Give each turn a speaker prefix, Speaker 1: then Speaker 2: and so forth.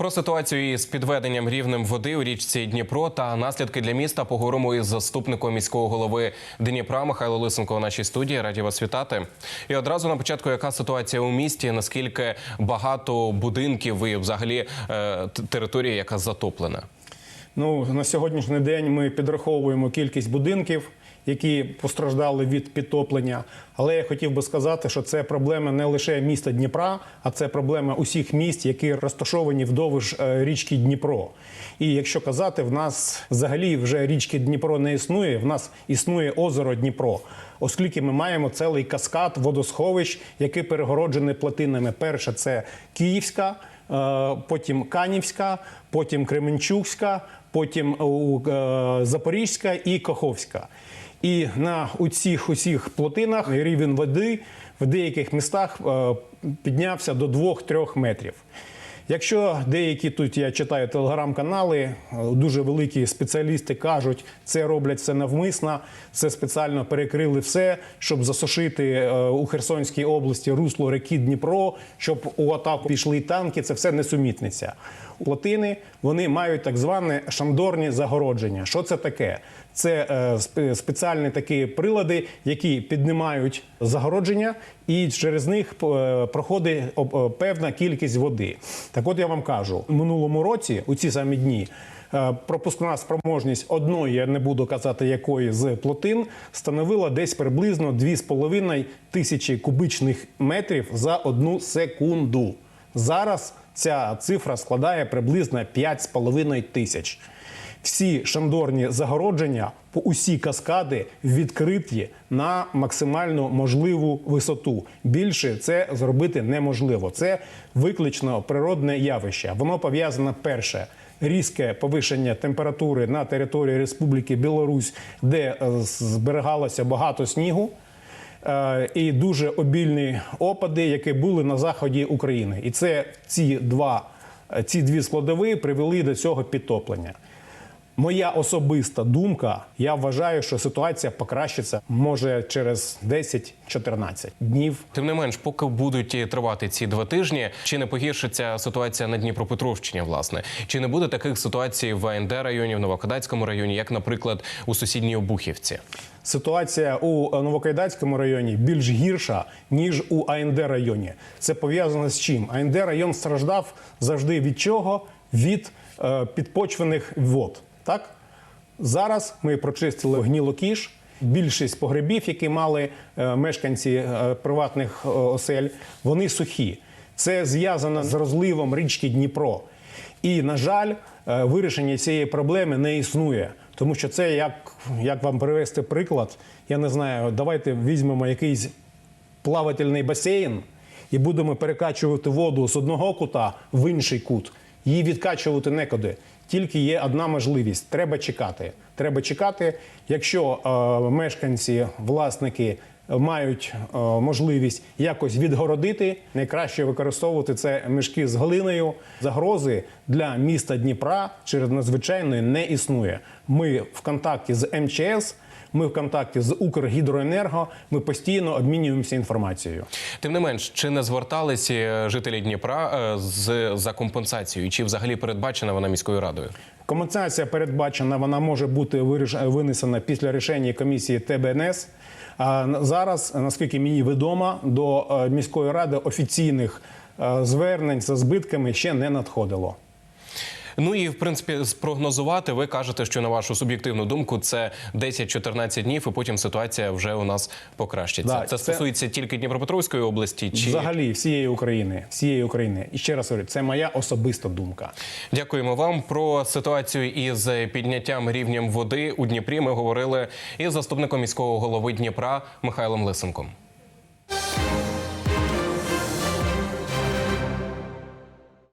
Speaker 1: Про ситуацію із підведенням рівнем води у річці Дніпро та наслідки для міста поговоримо із заступником міського голови Дніпра Михайло Лисенко у нашій студії. Раді вас вітати. І одразу на початку, яка ситуація у місті? Наскільки багато будинків і взагалі е, територія, яка затоплена?
Speaker 2: Ну, на сьогоднішній день ми підраховуємо кількість будинків, які постраждали від підтоплення. Але я хотів би сказати, що це проблема не лише міста Дніпра, а це проблема усіх міст, які розташовані вдовж е, річки Дніпро. І якщо казати, в нас взагалі вже річки Дніпро не існує, в нас існує озеро Дніпро. Оскільки ми маємо цілий каскад водосховищ, які перегороджені плотинами. Перше це Київська, потім Канівська, потім Кременчукська, потім е, Запорізька і Каховська. І на усіх усіх плотинах рівень води в деяких містах е, піднявся до 2-3 метрів. Якщо деякі тут я читаю телеграм-канали, е, дуже великі спеціалісти кажуть, це роблять все навмисно, це спеціально перекрили все, щоб засушити е, у Херсонській області русло реки Дніпро, щоб у атаку пішли танки. Це все несумітниця. Плотини вони мають так зване шандорні загородження. Що це таке? Це е, спеціальні такі прилади, які піднімають загородження, і через них е, проходить е, певна кількість води. Так от я вам кажу, в минулому році, у ці самі дні, пропускна спроможність одної, я не буду казати якої з плотин, становила десь приблизно 2,5 тисячі кубичних метрів за одну секунду. Зараз ця цифра складає приблизно 5,5 тисяч. Всі шандорні загородження по усі каскади відкриті на максимально можливу висоту. Більше це зробити неможливо. Це виключно природне явище. Воно пов'язане перше. Різке повишення температури на території Республіки Білорусь, де е, зберігалося багато снігу е, і дуже обільні опади, які були на заході України. І це ці два е, ці дві складові привели до цього підтоплення. Моя особиста думка, я вважаю, що ситуація покращиться може через 10-14 днів.
Speaker 1: Тим не менш, поки будуть тривати ці два тижні, чи не погіршиться ситуація на Дніпропетровщині, власне, чи не буде таких ситуацій в АНД районі, в Новокадацькому районі, як, наприклад, у сусідній Обухівці?
Speaker 2: Ситуація у Новокайдацькому районі більш гірша ніж у АНД районі. Це пов'язано з чим? АНД район страждав завжди від чого? Від е, підпочвених вод. Так зараз ми прочистили гнілокіш. Більшість погребів, які мали е, мешканці е, приватних е, осель, вони сухі. Це зв'язано з розливом річки Дніпро. І, на жаль, вирішення цієї проблеми не існує. Тому що це як, як вам привести приклад, я не знаю, давайте візьмемо якийсь плавательний басейн і будемо перекачувати воду з одного кута в інший кут. Її відкачувати некуди. Тільки є одна можливість: треба чекати. Треба чекати, якщо е, мешканці, власники мають е, можливість якось відгородити, найкраще використовувати це мішки з глиною. Загрози для міста Дніпра через надзвичайної не існує. Ми в контакті з МЧС. Ми в контакті з Укргідроенерго. Ми постійно обмінюємося інформацією.
Speaker 1: Тим не менш, чи не зверталися жителі Дніпра е, з за компенсацією, чи взагалі передбачена вона міською радою?
Speaker 2: Компенсація передбачена, вона може бути винесена після рішення комісії ТБНС. А зараз, наскільки мені відомо, до е, міської ради офіційних е, звернень за збитками ще не надходило.
Speaker 1: Ну і в принципі спрогнозувати. Ви кажете, що на вашу суб'єктивну думку це 10-14 днів, і потім ситуація вже у нас покращиться.
Speaker 2: Да,
Speaker 1: це,
Speaker 2: це-
Speaker 1: стосується тільки Дніпропетровської області. Чи
Speaker 2: Взагалі всієї України, всієї України. І ще раз говорю, це моя особиста думка.
Speaker 1: дякуємо вам про ситуацію із підняттям рівнем води у Дніпрі. Ми говорили із заступником міського голови Дніпра Михайлом Лисенком.